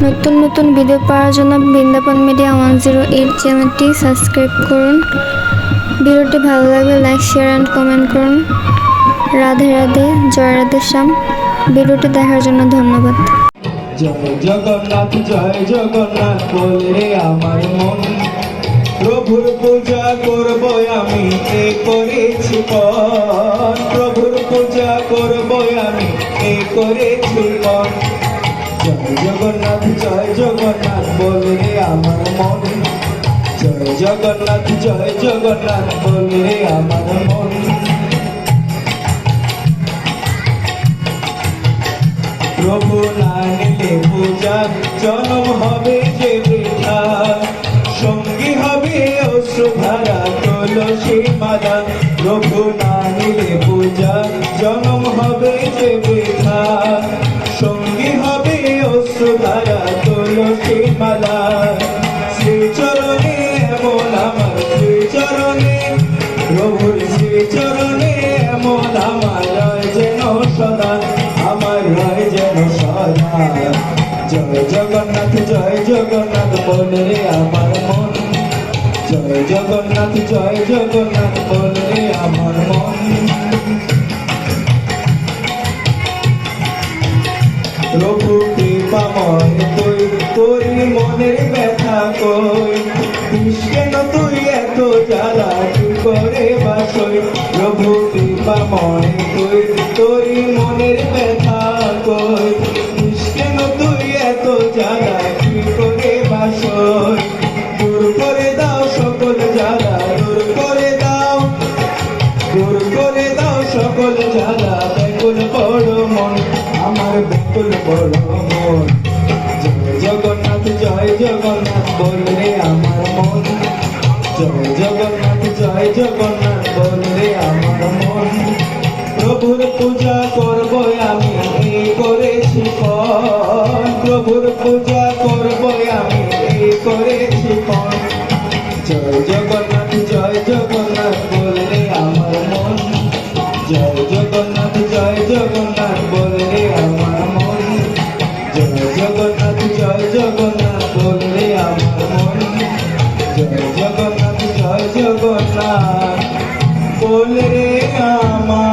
নতুন নতুন ভিডিও পাওয়ার জন্য Vrindavan media one zero eight চ্যানেলটি সাবস্ক্রাইব করুন। ভিডিওটি ভালো লাগলে লাইক শেয়ার অ্যান্ড কমেন্ট করুন। রাধে রাধে, জয় রাধে শ্যাম। ভিডিওটি দেখার জন্য ধন্যবাদ। জয় জগন্নাথ জয় জগন্নাথ বলে আমার মন। প্রভুর পূজা করব আমি, এ করেছি প্রভুর পূজা করব আমি, এ করেছি জয় জগন্নাথ জয় জগন্নাথ, বলে আমার মন। জয় জগন্নাথ জয় জগন্নাথ, বলে আমার মন। প্রভু না নিলে পূজা জনম হবে যে বৃথা। সঙ্গী হবে অশ্রুধারা, তুলসী মালা। প্রভু না নিলে পূজা জনম হবে যে বৃথা। রয় যেন সদা, আমার রয় যেন সদা। জয় জগন্নাথ জয় জগন্নাথ, বলে আমার মন। জয় জগন্নাথ জয় জগন্নাথ, বলে আমার মন। প্রভু কৃপাময় তুই তোর মনের ব্যথা কই কৃপাময় তুই তোর মনের ব্যথা কই? কি দাও সকল দাও। দাও সকল মন, আমার বড় মন। জগন্নাথ, জয় জগন্নাথ, বললে আমার মন। জয় জগন্নাথ জয় জগন্নাথ। বললে আমার মন। প্রভুর পূজা করব আমি করেছি পণ প্রভুর পূজা করব আমি করেছি পণ জয় জগন্নাথ জয় জগন্নাথ বললে আমার মন। জয় জগন্নাথ জয় জগন্নাথ বললে আমার মন। জয় জগন্নাথ জয় জগন্নাথ বললে আমার মন। জয় জগন্নাথ জয় জগন্নাথ। বললে আমার